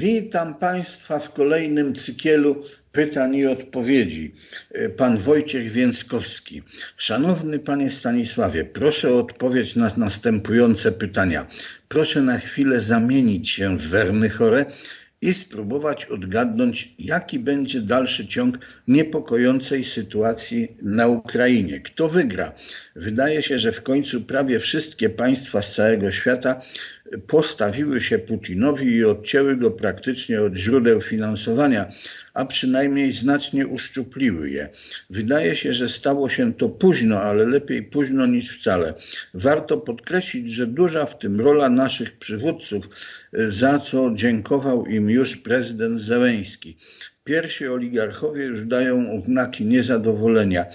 Witam Państwa w kolejnym cykielu pytań i odpowiedzi. Pan Wojciech Więckowski. Szanowny Panie Stanisławie, proszę o odpowiedź na następujące pytania. Proszę na chwilę zamienić się w Wernychorę i spróbować odgadnąć, jaki będzie dalszy ciąg niepokojącej sytuacji na Ukrainie. Kto wygra? Wydaje się, że w końcu prawie wszystkie państwa z całego świata postawiły się Putinowi i odcięły go praktycznie od źródeł finansowania, a przynajmniej znacznie uszczupliły je. Wydaje się, że stało się to późno, ale lepiej późno niż wcale. Warto podkreślić, że duża w tym rola naszych przywódców, za co dziękował im już prezydent Zełęński. Pierwsi oligarchowie już dają oznaki niezadowolenia.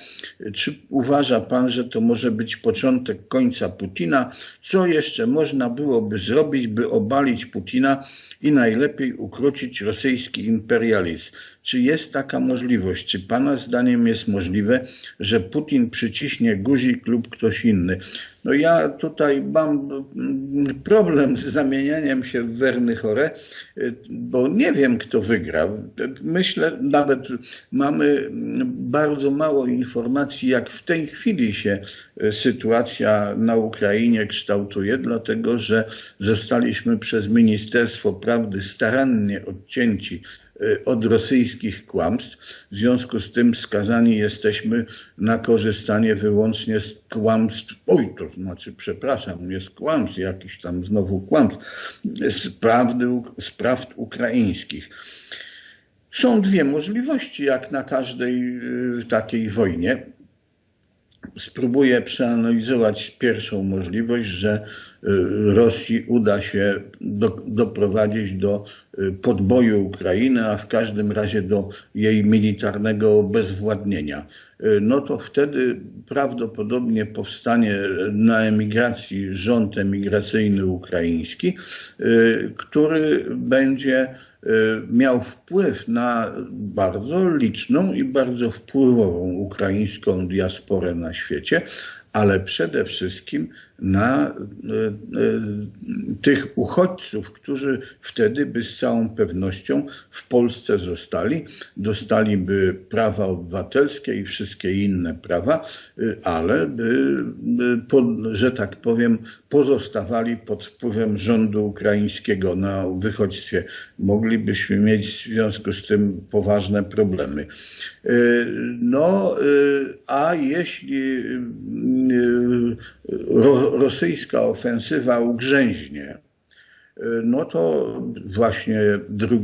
Czy uważa pan, że to może być początek końca Putina? Co jeszcze można byłoby zrobić, by obalić Putina i najlepiej ukrócić rosyjski imperializm? Czy jest taka możliwość? Czy pana zdaniem jest możliwe, że Putin przyciśnie guzik lub ktoś inny? No ja tutaj mam problem z zamienianiem się w Wernychorę, bo nie wiem, kto wygra. Myślę, nawet mamy bardzo mało informacji, jak w tej chwili się sytuacja na Ukrainie kształtuje, dlatego że zostaliśmy przez Ministerstwo Prawdy starannie odcięci od rosyjskich kłamstw. W związku z tym skazani jesteśmy na korzystanie wyłącznie z kłamstw, oj, to znaczy, przepraszam, nie z kłamstw, jakiś tam znowu kłamstw, z, prawdy, z prawd ukraińskich. Są dwie możliwości, jak na każdej takiej wojnie. Spróbuję przeanalizować pierwszą możliwość, że Rosji uda się do, doprowadzić do podboju Ukrainy, a w każdym razie do jej militarnego bezwładnienia. No to wtedy prawdopodobnie powstanie na emigracji rząd emigracyjny ukraiński, który będzie miał wpływ na bardzo liczną i bardzo wpływową ukraińską diasporę na świecie, ale przede wszystkim na e, e, tych uchodźców, którzy wtedy by z całą pewnością w Polsce zostali, dostaliby prawa obywatelskie i wszystkie inne prawa, e, ale by, że tak powiem, pozostawali pod wpływem rządu ukraińskiego na wychodźstwie. Moglibyśmy mieć w związku z tym poważne problemy. No, a jeśli rosyjska ofensywa ugrzęźnie, no to właśnie 2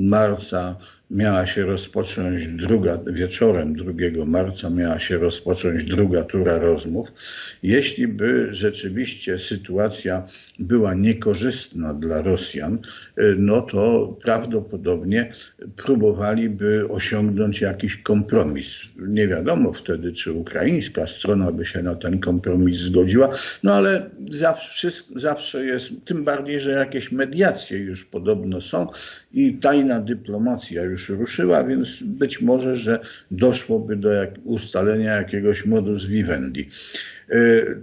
marca miała się rozpocząć druga, wieczorem 2 marca miała się rozpocząć druga tura rozmów. Jeśli by rzeczywiście sytuacja była niekorzystna dla Rosjan, no to prawdopodobnie próbowaliby osiągnąć jakiś kompromis. Nie wiadomo wtedy, czy ukraińska strona by się na ten kompromis zgodziła, no ale zawsze, zawsze jest, tym bardziej, że jakieś mediacje już podobno są i tajna dyplomacja już już ruszyła, więc być może, że doszłoby do jak, ustalenia jakiegoś modus vivendi. E,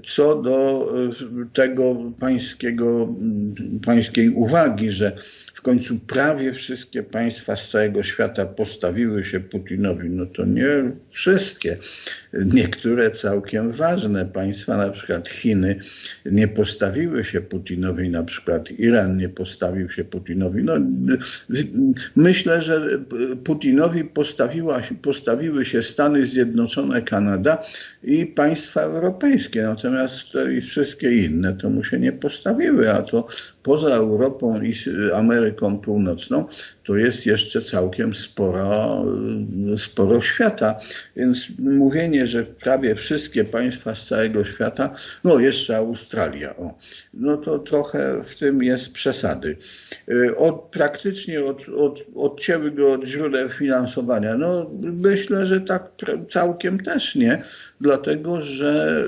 co do e, tego pańskiego, pańskiej uwagi, że w końcu prawie wszystkie państwa z całego świata postawiły się Putinowi, no to nie wszystkie. Niektóre całkiem ważne państwa, na przykład Chiny, nie postawiły się Putinowi, na przykład Iran nie postawił się Putinowi. No, myślę, że Putinowi postawiła, postawiły się Stany Zjednoczone, Kanada i państwa europejskie, natomiast i wszystkie inne to mu się nie postawiły, a to poza Europą i Ameryką Północną to jest jeszcze całkiem sporo, sporo świata. Więc mówienie, że prawie wszystkie państwa z całego świata, no jeszcze Australia, o, no to trochę w tym jest przesady. Y, od, praktycznie od, od, odcięły go od źródeł finansowania. No myślę, że tak całkiem też nie, dlatego że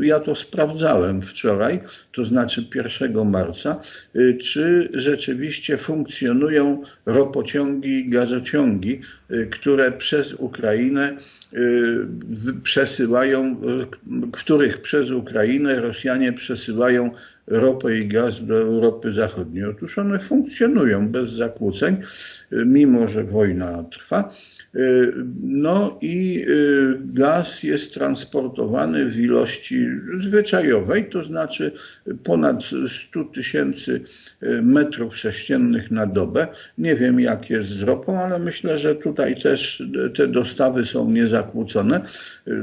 ja to sprawdzałem wczoraj, to znaczy 1 marca, y, czy rzeczywiście funkcjonują ropociągi i gazociągi które przez Ukrainę przesyłają, których przez Ukrainę Rosjanie przesyłają ropę i gaz do Europy Zachodniej. Otóż one funkcjonują bez zakłóceń, mimo że wojna trwa. No i gaz jest transportowany w ilości zwyczajowej, to znaczy ponad 100 tysięcy metrów sześciennych na dobę. Nie wiem jak jest z ropą, ale myślę, że tutaj też te dostawy są niezakłócone,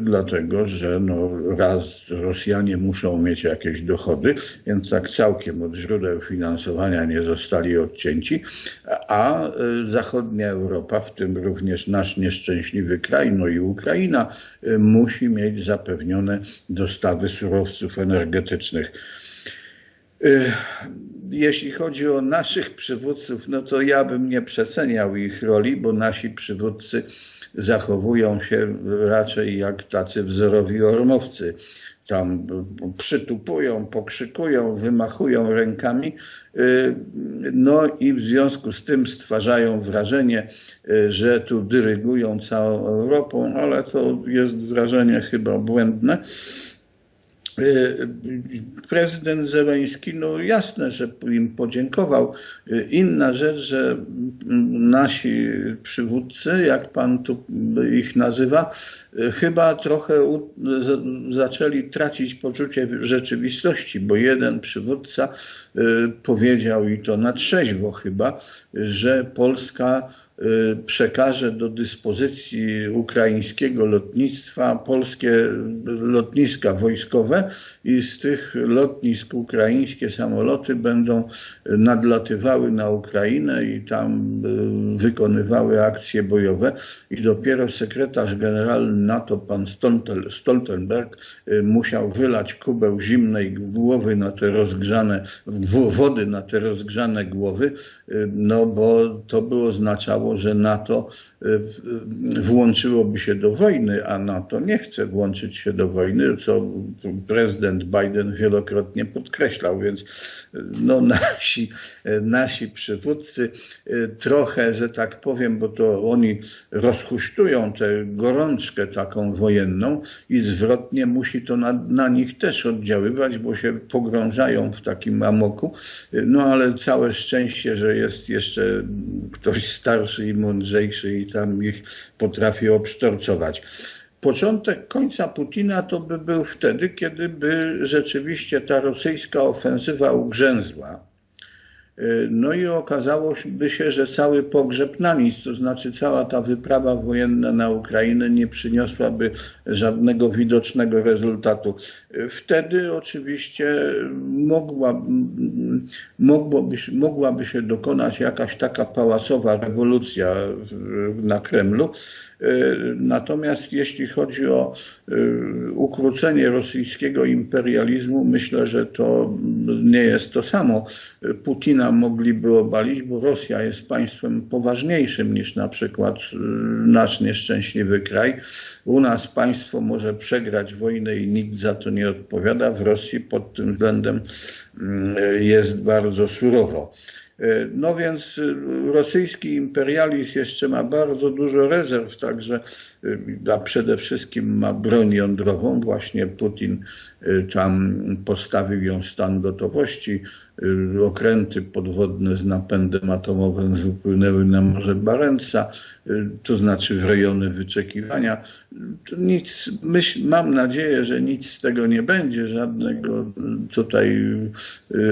dlatego że no raz Rosjanie muszą mieć jakieś dochody, więc tak całkiem od źródeł finansowania nie zostali odcięci, a zachodnia Europa, w tym również nasz nieszczęśliwy kraj, no i Ukraina, musi mieć zapewnione dostawy surowców energetycznych. Jeśli chodzi o naszych przywódców, no to ja bym nie przeceniał ich roli, bo nasi przywódcy zachowują się raczej jak tacy wzorowi ormowcy. Tam przytupują, pokrzykują, wymachują rękami, no i w związku z tym stwarzają wrażenie, że tu dyrygują całą Europą, ale to jest wrażenie chyba błędne. Prezydent Zeleński, no jasne, że im podziękował. Inna rzecz, że nasi przywódcy, jak pan tu ich nazywa, chyba trochę zaczęli tracić poczucie rzeczywistości, bo jeden przywódca powiedział i to na trzeźwo chyba, że Polska Y, przekaże do dyspozycji ukraińskiego lotnictwa polskie lotniska wojskowe i z tych lotnisk ukraińskie samoloty będą nadlatywały na Ukrainę i tam y, wykonywały akcje bojowe. I dopiero sekretarz generalny NATO pan Stoltenberg y, musiał wylać kubeł zimnej głowy na te rozgrzane wody na te rozgrzane głowy, no bo to by oznaczało że NATO włączyłoby się do wojny, a NATO nie chce włączyć się do wojny, co prezydent Biden wielokrotnie podkreślał, więc no, nasi, nasi przywódcy trochę, że tak powiem, bo to oni rozhuśtują tę gorączkę taką wojenną i zwrotnie musi to na, na nich też oddziaływać, bo się pogrążają w takim amoku, no ale całe szczęście, że jest jeszcze ktoś starszy i mądrzejszy i tam ich potrafi obsztorcować. Początek końca Putina to by był wtedy, kiedy by rzeczywiście ta rosyjska ofensywa ugrzęzła. No i okazało się, że cały pogrzeb na nic, to znaczy cała ta wyprawa wojenna na Ukrainę nie przyniosłaby żadnego widocznego rezultatu. Wtedy oczywiście mogła, mogłoby, mogłaby się dokonać jakaś taka pałacowa rewolucja na Kremlu, Natomiast jeśli chodzi o ukrócenie rosyjskiego imperializmu, myślę, że to nie jest to samo. Putina mogliby obalić, bo Rosja jest państwem poważniejszym niż na przykład nasz nieszczęśliwy kraj. U nas państwo może przegrać wojnę i nikt za to nie odpowiada. W Rosji pod tym względem jest bardzo surowo. E, no więc y, rosyjski imperializm jeszcze ma bardzo dużo rezerw, także y, a przede wszystkim ma broń jądrową. Właśnie Putin y, tam postawił ją w stan gotowości. Okręty podwodne z napędem atomowym wypłynęły na Morze Barenca, to znaczy w rejony wyczekiwania. Nic, myśl, mam nadzieję, że nic z tego nie będzie, żadnego tutaj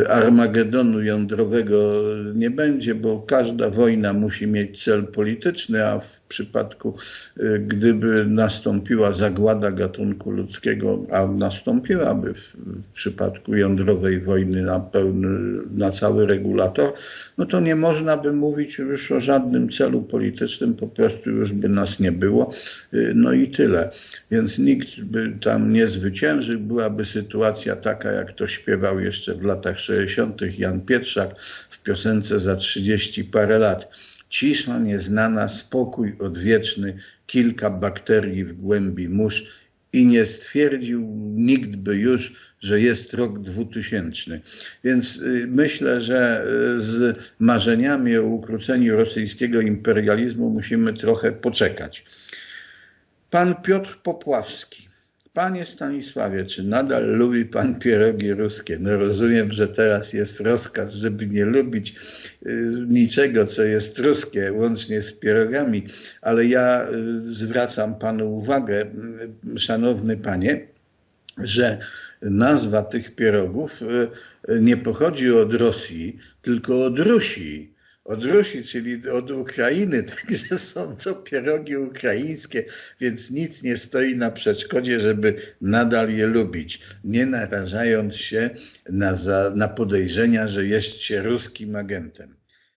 armagedonu jądrowego nie będzie, bo każda wojna musi mieć cel polityczny, a w przypadku, y, gdyby nastąpiła zagłada gatunku ludzkiego, a nastąpiłaby w, w przypadku jądrowej wojny na pełny, na cały regulator, no to nie można by mówić już o żadnym celu politycznym, po prostu już by nas nie było. Y, no i tyle. Więc nikt by tam nie zwyciężył. Byłaby sytuacja taka, jak to śpiewał jeszcze w latach 60. Jan Pietrzak w piosence za 30 parę lat. Cisza nieznana, spokój odwieczny, kilka bakterii w głębi mórz i nie stwierdził nikt by już, że jest rok 2000. Więc y, myślę, że y, z marzeniami o ukróceniu rosyjskiego imperializmu musimy trochę poczekać. Pan Piotr Popławski. Panie Stanisławie, czy nadal lubi pan pierogi ruskie? No rozumiem, że teraz jest rozkaz, żeby nie lubić y, niczego, co jest ruskie, łącznie z pierogami, ale ja y, zwracam panu uwagę, y, szanowny panie, że nazwa tych pierogów nie pochodzi od Rosji, tylko od Rusi od Rusi, czyli od Ukrainy, także są to pierogi ukraińskie, więc nic nie stoi na przeszkodzie, żeby nadal je lubić, nie narażając się na, za, na podejrzenia, że jest się ruskim agentem.